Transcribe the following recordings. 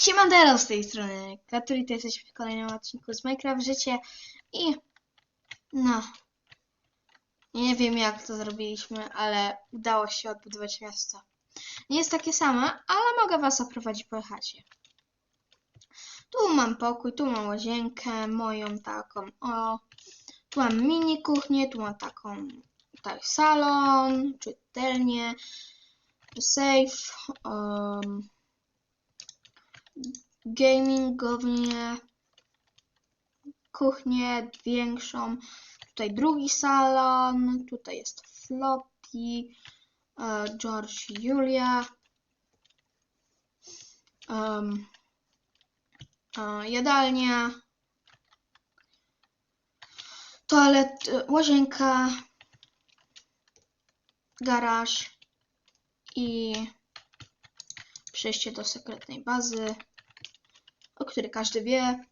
Siemandero z tej strony, Katuli, to jesteśmy w kolejnym odcinku z Minecraft Życie i no, nie wiem jak to zrobiliśmy, ale udało się odbudować miasto. Nie jest takie same, ale mogę was oprowadzić po chacie. Tu mam pokój, tu mam łazienkę, moją taką, o, tu mam mini kuchnię, tu mam taką, tak, salon, czytelnię, safe, um, gamingownię, kuchnię większą, tutaj drugi salon, tutaj jest Floppy, e, George Julia, e, jadalnia, toalet, e, łazienka, garaż i przejście do sekretnej bazy, o której każdy wie.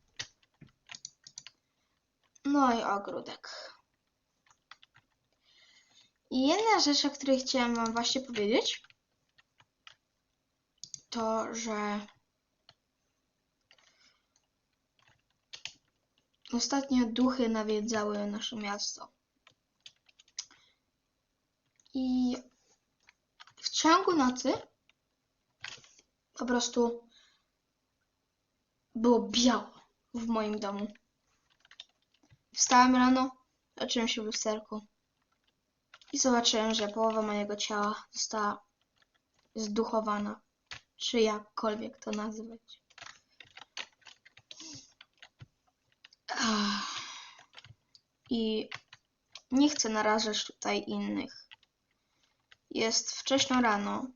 No i ogródek. I jedna rzecz, o której chciałem wam właśnie powiedzieć, to, że ostatnio duchy nawiedzały nasze miasto. I w ciągu nocy po prostu było biało w moim domu. Wstałem rano, zobaczyłem się w lusterku i zobaczyłem, że połowa mojego ciała została zduchowana, czy jakkolwiek to nazwać. I nie chcę narażać tutaj innych. Jest wcześno rano.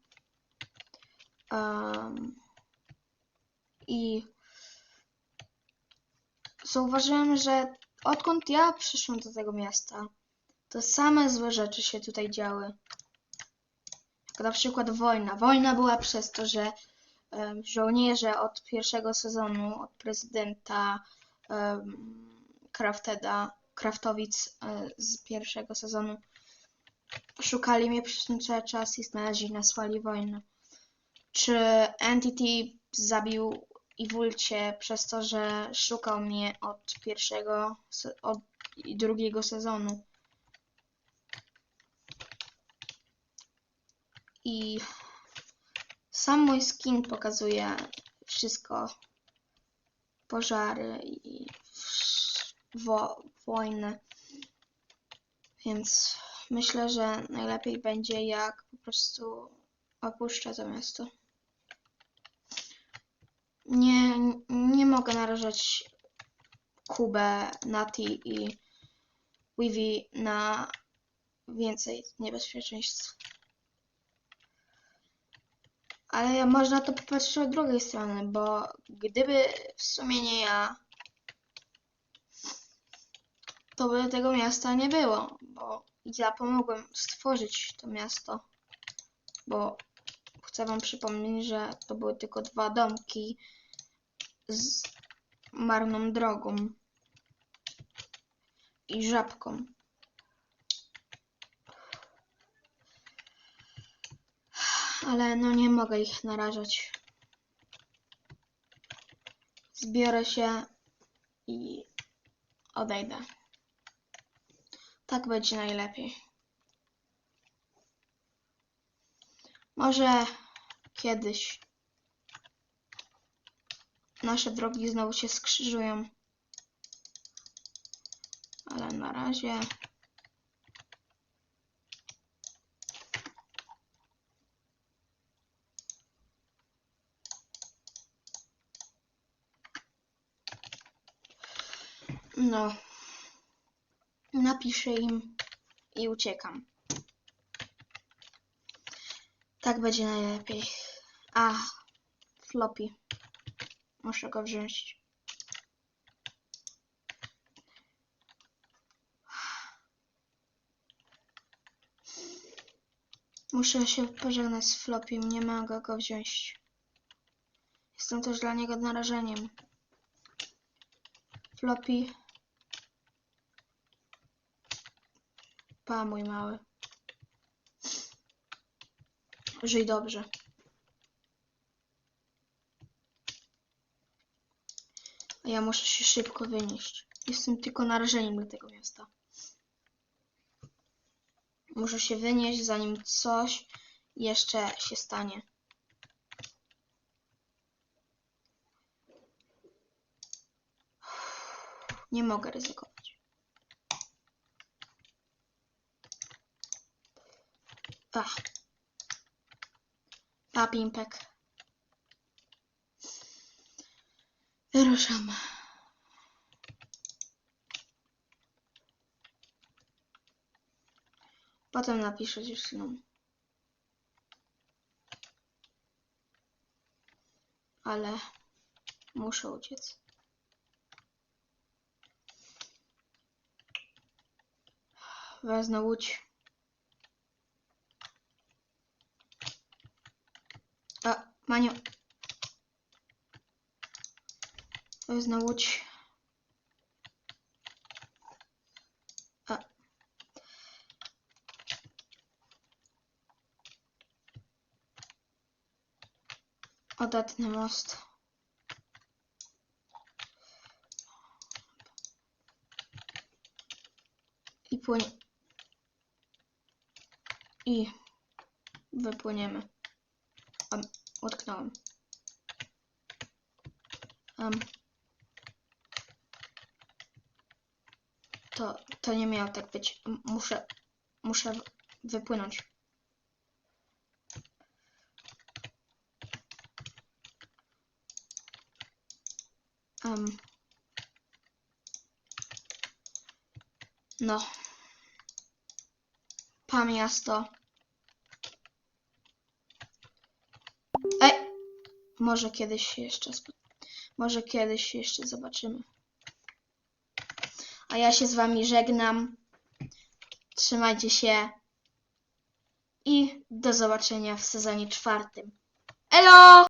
Em, I zauważyłem, że odkąd ja przyszłam do tego miasta, to same złe rzeczy się tutaj działy. Jak na przykład wojna. Wojna była przez to, że em, żołnierze od pierwszego sezonu, od prezydenta um, Crafteda, Kraftowic e, z pierwszego sezonu szukali mnie przez ten cały czas i znaleźli, nasłali wojnę. Czy Entity zabił Iwulcie przez to, że szukał mnie od pierwszego od i drugiego sezonu. I sam mój skin pokazuje wszystko. Pożary i wo wojnę. Więc myślę, że najlepiej będzie jak po prostu opuszczę to miasto. Nie, nie mogę narażać Kubę, Nati i Wivi na więcej niebezpieczeństw. Ale można to popatrzeć od drugiej strony, bo gdyby w sumie nie ja, to by tego miasta nie było, bo ja pomogłem stworzyć to miasto, bo chcę wam przypomnieć, że to były tylko dwa domki z marną drogą i żabką. Ale no nie mogę ich narażać. Zbiorę się i odejdę. Tak będzie najlepiej. Może kiedyś nasze drogi znowu się skrzyżują. Ale na razie no napiszę im i uciekam. Tak będzie najlepiej. A, floppy. Muszę go wziąć. Muszę się pożegnać z Flopim, nie mogę go wziąć. Jestem też dla niego narażeniem. Floppy. Pa, mój mały. Żyj dobrze. Ja muszę się szybko wynieść. Jestem tylko narażeniem dla tego miasta. Muszę się wynieść, zanim coś jeszcze się stanie. Nie mogę ryzykować. Ach. A, Wyruszam. Potem napiszę dziewczynom. Ale muszę uciec. Wezmę łódź. A, Manio. Wezmę łódź. A. Odetnę most. I płynie. I wypłyniemy. Um, utknąłem. Um, to, to nie miało tak być. Muszę, muszę wypłynąć. Um, no. Pa miasto. Ej! Może kiedyś jeszcze Może kiedyś jeszcze zobaczymy. A ja się z wami żegnam. Trzymajcie się. I do zobaczenia w sezonie czwartym. Elo!